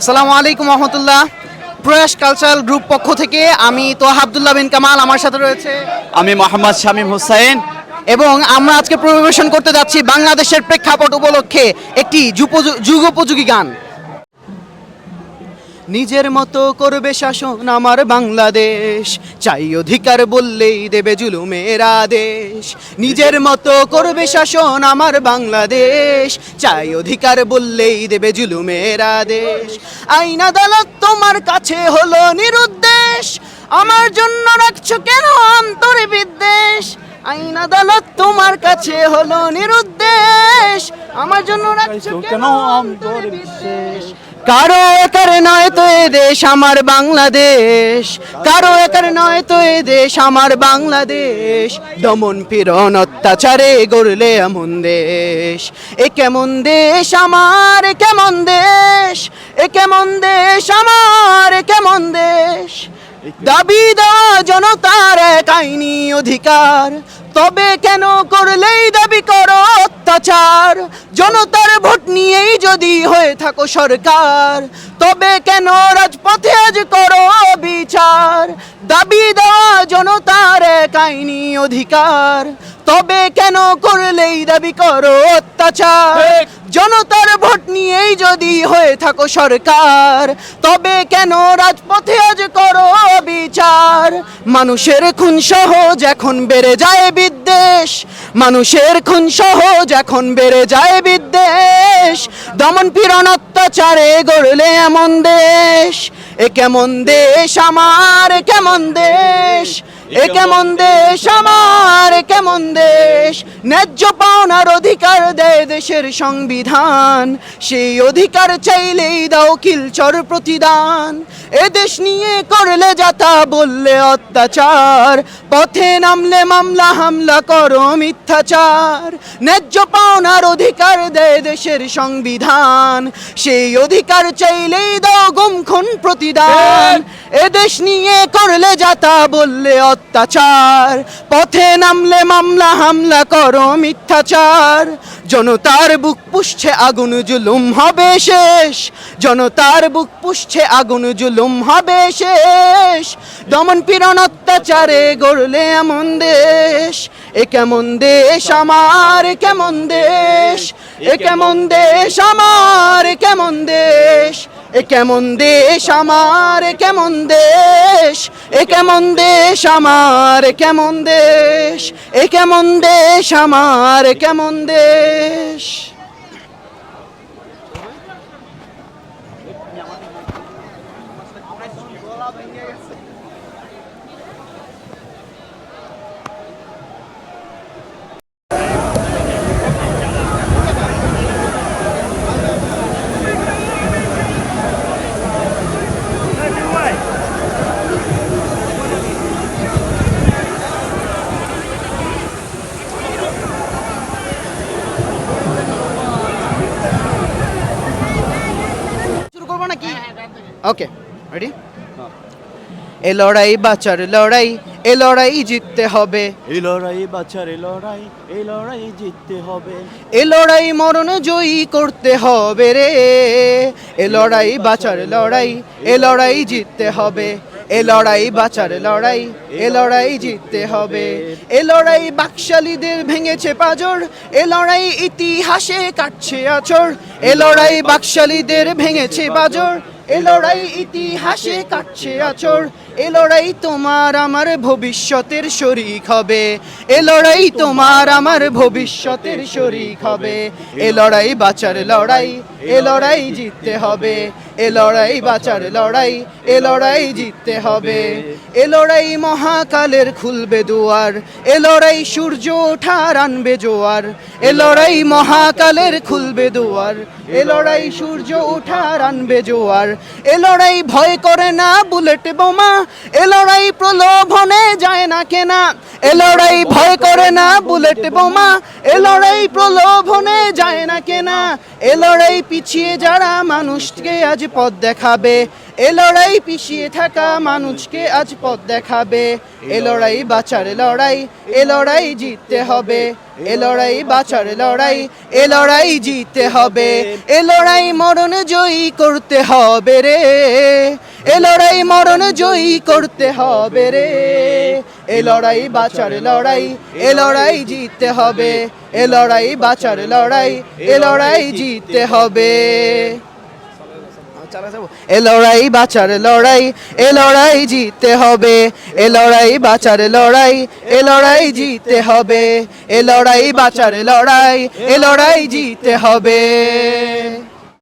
আসসালামু আলাইকুম রহমতুল্লাহ। প্রয়াস কালচারাল গ্রুপ পক্ষ থেকে আমি তো আবদুল্লাহ বিন কামাল আমার সাথে রয়েছে। আমি মোহাম্মদ শামীম হুসাইন এবং আমরা আজকে পরিবেশন করতে যাচ্ছি বাংলাদেশের প্রেক্ষাপট উপলক্ষে একটি যুগোপযোগী গান। নিজের মতো করবে শাসন আমার বাংলাদেশ। চাই অধিকার বললেই দেবে জুলুমের আদেশ। নিজের মতো করবে শাসন আমার বাংলাদেশ। চাই অধিকার বললেই দেবে জুলুমের আদেশ। আইন আদালত তোমার কাছে হলো নিরুদ্দেশ। আমার জন্য রাখছো কেন অন্তরে বিদ্বেষ? আইন আদালত তোমার কাছে হলো নিরুদ্দেশ। আমার জন্য রাখছো কেন অন্তরে বিদ্বেষ? কারও একার নয় তো এ দেশ আমার বাংলাদেশ। কারও একার নয় তো এ দেশ আমার বাংলাদেশ। দমন পীড়ন অত্যাচারে গড়লে এমন দেশ। এ কেমন দেশ আমার কেমন দেশ? এ কেমন দেশ আমার কেমন দেশ? দাবি দেওয়া জনতার এক আইনি অধিকার। তবে কেন করলেই দাবি করো অত্যাচার। জনতার ভোট নিয়েই যদি হয়ে থাকো সরকার তবে কেন রাজপথে আজ করো বিচার দাবি দেওয়া জনতার এক আইনি অধিকার তবে কেন করলেই দাবি করো অত্যাচার? জনতার ভোট নিয়েই যদি হয়ে থাকো সরকার তবে কেন রাজপথে আজ করো বিচার মানুষের খুন সহজ এখন বেড়ে যায় বিদ্বেষ মানুষের খুন সহজ এখন বেড়ে যায় বিদ্বেষ। দমন পীড়ন অত্যাচারে গড়লে এমন দেশ। এ কেমন দেশ আমার কেমন দেশ। এ কেমন দেশ আমার। কেমন দেশ ন্যায্য পাওনার অধিকার দেয় দেশের সংবিধান। সেই অধিকার চাইলেই দাও কিলচর প্রতিদান। এ দেশ নিয়ে করলে যাতা বললে অত্যাচার। পথে নামলে মামলা, হামলা করো মিথ্যাচার। ন্যায্য পাওনার অধিকার দেয় দেশের সংবিধান। সেই অধিকার চাইলেই দাও গুম খুন প্রতিদান। এ দেশ নিয়ে করলে যাতা বললে অত্যাচার। পথে নামলে মামলা হামলা করো মিথ্যাচার। জনতার বুক পুষছে আগুন জুলুম হবে শেষ। জনতার বুক পুষছে আগুন জুলুম হবে শেষ। দমন পীড়ন অত্যাচারে গড়লে এমন দেশ। এ কেমন দেশ আমার কেমন দেশ? এ কেমন দেশ আমার কেমন দেশ? এ কেমন দেশ আমার কেমন দেশ? এ কেমন দেশ আমার কেমন দেশ? এ কেমন দেশ আমার কেমন দেশ? ওকে রেডি এ লড়াই বাঁচার লড়াই এ লড়াই জিততে হবে এ লড়াই বাচ্চার এই লড়াই এ লড়াই জিততে হবে এ লড়াই মরণ জয়ী করতে হবে রে এ লড়াই বাঁচার লড়াই এ লড়াই জিততে হবে এ লড়াই বাঁচার লড়াই এ লড়াই জিততে হবে এ লড়াই বাকশালীদের ভেঙেছে পাজর এ লড়াই ইতিহাসে কাটছে আচর এ লড়াই বাকশালীদের ভেঙেছে বাজর এ লড়াই ইতিহাসে কাটছে আচর এ লড়াই তোমার আমার ভবিষ্যতের শরিক হবে এ লড়াই তোমার আমার ভবিষ্যতের শরিক হবে এ লড়াই বাঁচার লড়াই এ লড়াই জিততে হবে এ লড়াই বাঁচার লড়াই এ লড়াই জিততে হবে এ লড়াই মহাকালের খুলবে দুয়ার এ লড়াই সূর্য ওঠার আনবে জোয়ার এ লড়াই মহাকালের খুলবে দুয়ার এ লড়াই সূর্য ওঠার আনবে জোয়ার এ লড়াই ভয় করে না বুলেট বোমা এ লড়াই প্রলোভনে যায় না কেনা এ লড়াই ভয় করে না বুলেট বোমা এ লড়াই প্রলোভনে যায় না কেনা এ লড়াই পিছিয়ে যারা মানুষকে আজ পথ দেখাবে এ লড়াই পিছিয়ে থাকা মানুষকে আজ পথ দেখাবে এ লড়াই বাঁচার লড়াই এ লড়াই জিততে হবে এ লড়াই বাঁচার লড়াই এ লড়াই জিততে হবে এ লড়াই মরণ জয়ী করতে হবে রে এ লড়াই মরণ জয়ী করতে হবে রে এ লড়াই বাঁচার লড়াই এ লড়াই জিততে হবে এ লড়াই বাঁচার লড়াই এ লড়াই জিততে হবে এ লড়াই বাঁচার লড়াই এ লড়াই জিততে হবে এ লড়াই বাঁচার লড়াই এ লড়াই জিততে হবে এ লড়াই বাঁচার লড়াই এ লড়াই জিততে হবে